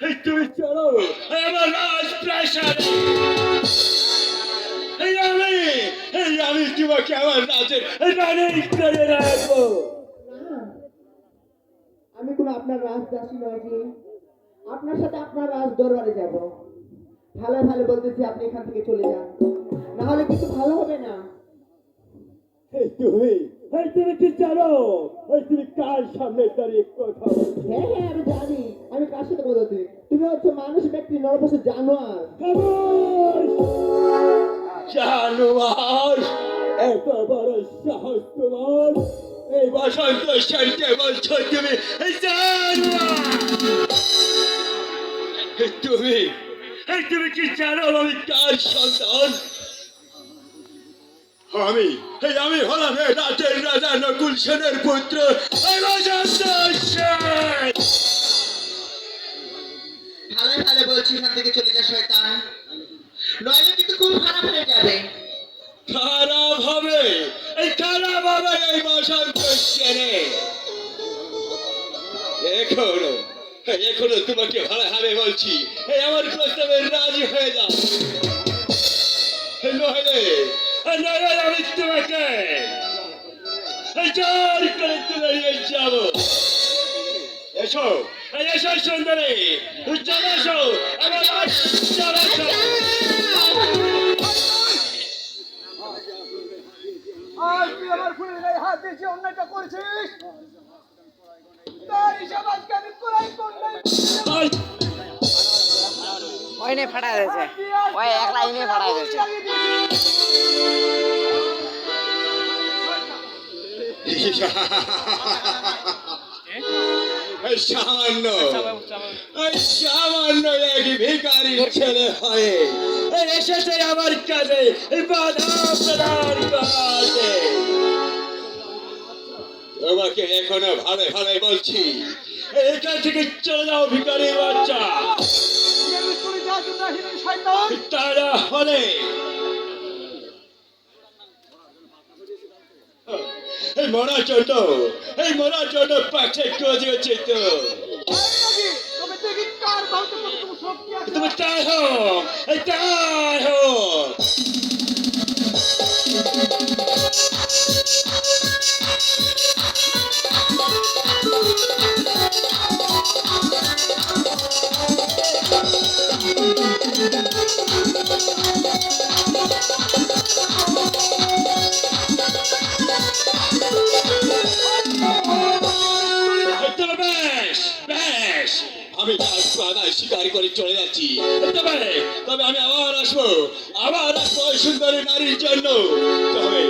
তুমি চলো। আমার রাজপ্রাসাদে এই আমি এই আমি তোমাকে আমার রাজের রানী করে রাখব। আমি কোনো আপনার রাজদাসী নয় যে আপনার সাথে আপনার রাজ দরবারে যাব। ভালো ভালো বলতেছি আপনি এখান থেকে চলে যান। না হলে কিন্তু ভালো হবে না। তুমি এই তুমি কি জানো? এই তুমি কার সামনে দাঁড়িয়ে কথা হ্যাঁ হ্যাঁ আমি জানি। আমি সাথে বলতে তুমি হচ্ছে মানুষ, ব্যক্তি নরবসে জানোয়ার। জানোয়ার, এত বড় সাহস তোমার। এই বসন্ত বলছো তুমি তুমি তুমি কি জানো আমি কার সন্তান? আমি, এই আমি হলাম রাজা নকুল সেনের পুত্র। বলছি থেকে চলে যা শয়তান। নইলে কিন্তু খুব খারাপ হয়ে যাবে। খারাপ হবে? এই খারাপ হবে এই বসন্ত সেনে এখনও এখনও তোমাকে ভালো হবে বলছি। এই আমার প্রস্তাবে রাজি হয়ে যাও। নইলে নইলে আমি তোমাকে জোর করে তুলে নিয়ে যাব। এসো এসো সুন্দরী চলে এসো আজ তুই আমার ফুলের গায়ে হাত দিয়ে যে অন্যায়টা করেছিস? তার হিসাব আজকে আমি পুরাই করলাম। আই ওই নে ফাটা দিয়েছে। ওই এক লাইনে ফাটা দিয়েছে। এই সামান্য সামান্য এক ভিখারির ছেলে হয়ে এই এসেছে আমার এই বাধা প্রদান করতে তোমাকে এখনও ভালো ভালো বলছি। এখান থেকে চলে যাও ভিখারির বাচ্চা। তারা হলে এই মরা জন্য এই মরা মরার পাখে পাশে হচ্ছে তো তুমি চাহ এই তাই আমি শিকার করে চলে যাচ্ছি। তবে তবে আমি আবার আসব। আবার আসব সুন্দরী নারীর জন্য। তবে